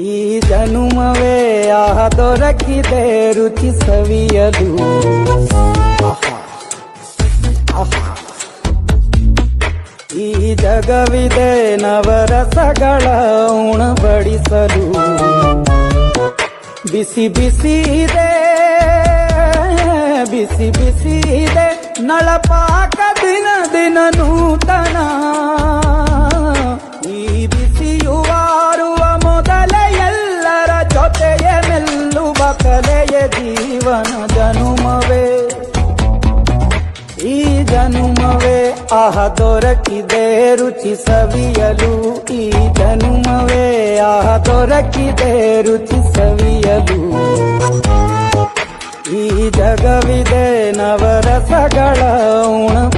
ಈ ಜನುಮವೇ ಆಹ ದೊರಕಿದೆ ರುಚಿ ಆಹಾ. ಈ ಜಗವಿದೆ ನವರಸಗಳ ಉಣಬಡಿಸಲು ಬಿಸಿ ಬಿಸಿ ಇದೆ, ಬಿಸಿ ಬಿಸಿ ಇದೆ ನಳಪಾಕ ಕಲೆಯ ಜೀವನ ಜನುಮವೇ ಈ ಜನುಮವೇ ಆಹ ದೊರಕಿದೆ ರುಚಿ ಸವಿಯಲು ಈ ಜನುಮವೇ ಆಹ ದೊರಕಿದೆ ರುಚಿ ಸವಿಯಲು ಈ ಜಗವಿದೆ ನವರಸಗಳ ಉಣಬಡಿ